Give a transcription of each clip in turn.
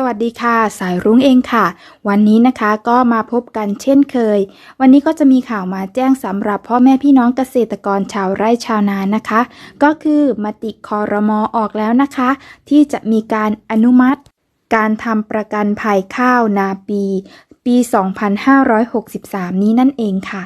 สวัสดีค่ะ สายรุ้งเองค่ะ วันนี้นะคะก็มาพบกันเช่นเคย วันนี้ก็จะมีข่าวมาแจ้งสำหรับพ่อแม่พี่น้องเกษตรกรชาวไร่ชาวนานะคะ ก็คือมติคอรมอออกแล้วนะคะ ที่จะมีการอนุมัติ การทำประกันภัยข้าวนาปี ปี 2563 นี้นั่นเองค่ะ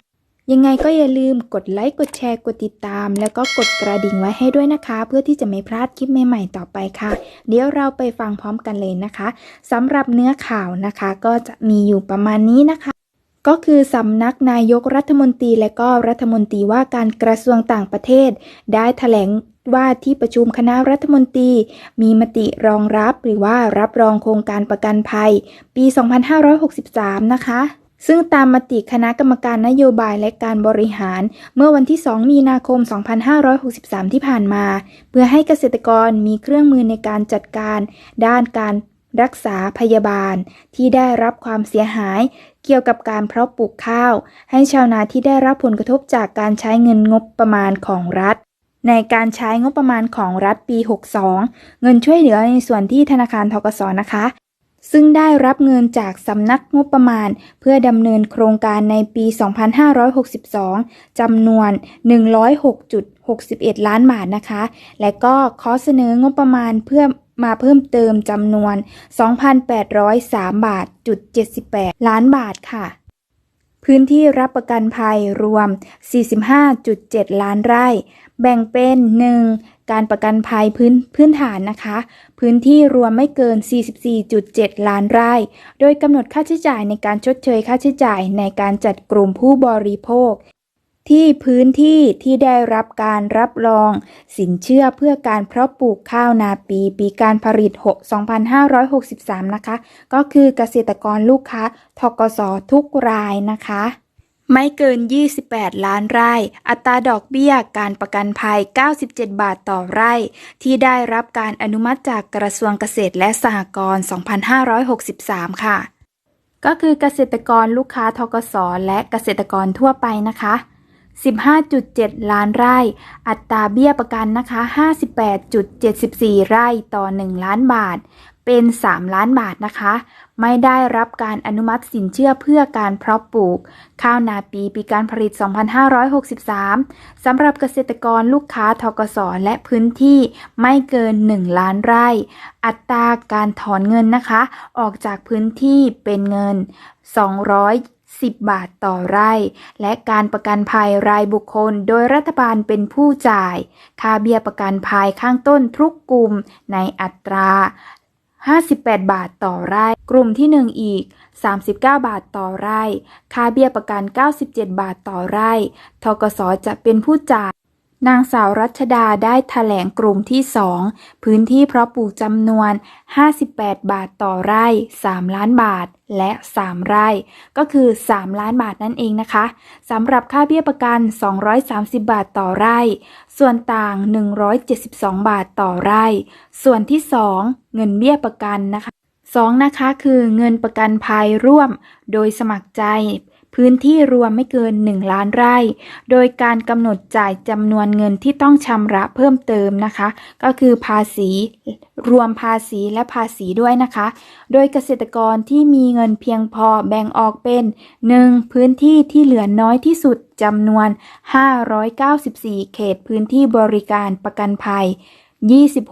ยังไงก็อย่าลืมกดไลค์ กดแชร์ กดติดตาม แล้วก็กดกระดิ่งไว้ให้ด้วยนะคะ เพื่อที่จะไม่พลาดคลิปใหม่ๆต่อไปค่ะ เดี๋ยวเราไปฟังพร้อมกันเลยนะคะสำหรับเนื้อข่าวนะคะ ก็จะมีอยู่ประมาณนี้นะคะ ก็คือสำนักนายกรัฐมนตรีและก็รัฐมนตรีว่าการกระทรวงต่างประเทศ ได้แถลงว่าที่ประชุมคณะรัฐมนตรี มีมติรองรับหรือว่ารับรองโครงการประกันภัย ปี 2563 นะคะ ซึ่งตามมติคณะกรรมการนโยบายและการบริหาร เมื่อวันที่ 2 มีนาคม 2563 ที่ผ่านมา เพื่อให้เกษตรกรมีเครื่องมือในการจัดการ ด้านการรักษาพยาบาล ที่ได้รับความเสียหาย เกี่ยวกับการเพาะปลูกข้าว ให้ชาวนาที่ได้รับผลกระทบจากการใช้เงินงบประมาณของรัฐในการใช้งบประมาณของรัฐปี 62 เงินช่วยเหลือในส่วนที่ธนาคารทกสนะคะ ซึ่งได้รับเงินจากสำนักงบประมาณ เพื่อดำเนินโครงการในปี 2562 จำนวน 106.61 ล้านบาทนะคะ และก็ขอเสนองบประมาณเพื่อมาเพิ่มเติมจำนวน 2,803 บาทจุด78 ล้านบาทค่ะ พื้นที่รับประกันภัยรวม 45.7 ล้านไร่ แบ่งเป็น 1. การประกันภัยพื้นพื้นฐานนะคะ พื้นที่รวมไม่เกิน 44.7 ล้านไร่ โดยกำหนดค่าใช้จ่ายในการชดเชยค่าใช้จ่ายในการจัดกลุ่มผู้บริโภค ที่พื้นที่ที่ได้รับการรับรอง สินเชื่อเพื่อการเพาะปลูกข้าวนาปีปีการผลิต 6 2563 นะคะ ก็คือเกษตรกรลูกค้าทกสทุกรายนะคะ ไม่เกิน 28 ล้านไร่ อัตราดอกเบี้ยการประกันภัย 97 บาทต่อไร่ ที่ได้รับการอนุมัติจากกระทรวงเกษตรและสหกรณ์ 2563 ค่ะ ก็คือเกษตรกรลูกค้าทกสและเกษตรกรทั่วไปนะคะ 15.7 ล้านไร่ อัตราเบี้ยประกันนะคะ 58.74 ไร่ต่อ 1 ล้านบาท เป็น 3 ล้านบาทนะคะ ไม่ได้รับการอนุมัติสินเชื่อเพื่อการเพาะปลูก ข้าวนาปีปีการผลิต 2563 สำหรับเกษตรกรลูกค้าทกสและพื้นที่ไม่เกิน 1 ล้านไร่ อัตราการถอนเงินนะคะ ออกจากพื้นที่เป็นเงิน 200 10 บาทต่อไร่ และการประกันภัยรายบุคคล โดยรัฐบาลเป็นผู้จ่าย ค่าเบี้ยประกันภัยข้างต้นทุกกลุ่มในอัตรา 58 บาทต่อไร่ กลุ่มที่ 1 อีก 39 บาทต่อไร่ ค่าเบี้ยประกัน 97 บาทต่อไร่ ทกสจะเป็นผู้จ่าย นางสาวรัชดาได้ถแถลงกลุ่มที่2พื้นที่เพาะปลูกจำนวน 58 บาทต่อไร่ 3 ล้านบาทและ 3 ไร่ ก็คือ 3 ล้านบาทนั่นเองนะคะสำหรับค่าเบี้ยประกัน 230 บาทต่อไร่ ส่วนต่าง 172 บาทต่อไร่ ส่วนที่ 2 เงินเบี้ยประกันนะคะ 2 นะคะคือเงินประกันภัยร่วม โดยสมัครใจ พื้นที่รวมไม่เกิน 1 ล้านไร่ โดยการกำหนดจ่ายจำนวนเงินที่ต้องชำระเพิ่มเติมนะคะ ก็คือภาษีรวมภาษีและภาษีด้วยนะคะ โดยเกษตรกรที่มีเงินเพียงพอแบ่งออกเป็น 1. พื้นที่ที่เหลือน้อยที่สุดจำนวน 594 เขตพื้นที่บริการประกันภัย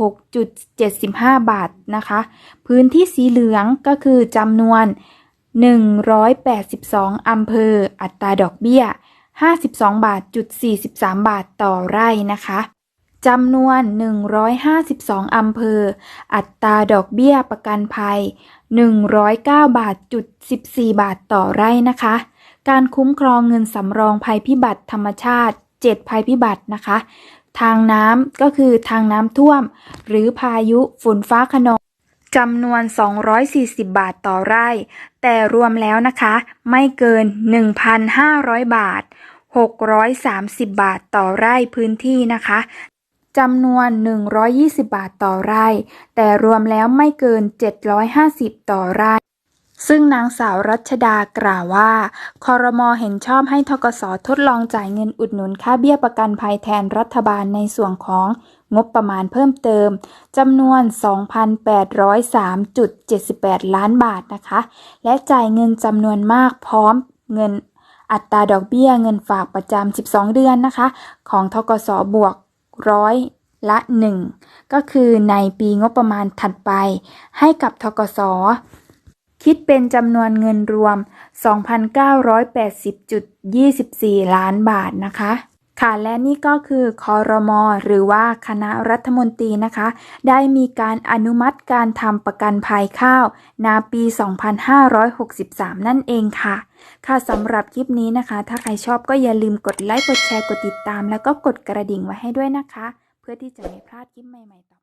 26.75 บาทนะคะ พื้นที่สีเหลืองก็คือจำนวน 182 อำเภอ อัตราดอกเบี้ย 52 บาทจุด43 บาทต่อไร่นะคะจำนวน 152 อำเภอ อัตราดอกเบี้ยประกันภัย 109 บาทจุด14 บาทต่อไร่นะคะ การคุ้มครองเงินสำรองภัยพิบัติธรรมชาติ 7 ภัยพิบัตินะคะ ทางน้ำก็คือทางน้ำท่วม หรือพายุฝนฟ้าขนอง จำนวน 240 บาทต่อไร่ แต่รวมแล้วนะคะ ไม่เกิน 1,500 บาท 630 บาทต่อไร่พื้นที่นะคะจำนวน 120 บาทต่อไร่ แต่รวมแล้วไม่เกิน 750 ต่อไร่ ซึ่งนางสาวรัชดากล่าวว่า คอรมอเห็นชอบให้ทกสทดลองจ่ายเงินอุดหนุนค่าเบี้ยประกันภัยแทนรัฐบาลในส่วนของ งบประมาณเพิ่มเติมจำนวน 2,803.78 ล้านบาทนะคะ และจ่ายเงินจำนวนมากพร้อมเงินอัตราดอกเบี้ยเงินฝากประจำ 12 เดือนนะคะ ของทกสบวกร้อยละ 1 ก็คือในปีงบประมาณถัดไป ให้กับทกสคิดเป็นจำนวนเงินรวม 2,980.24 ล้านบาทนะคะ ค่ะและนี่ก็คือคอรมอหรือว่าคณะรัฐมนตรีนะคะ ได้มีการอนุมัติการทำประกันภัยข้าวนาปี 2563 นั่นเองค่ะ ค่ะสำหรับคลิปนี้นะคะ ถ้าใครชอบก็อย่าลืมกดไลค์กดแชร์กดติดตาม แล้วก็กดกระดิ่งไว้ให้ด้วยนะคะ เพื่อที่จะไม่พลาดคลิปใหม่ๆต่อ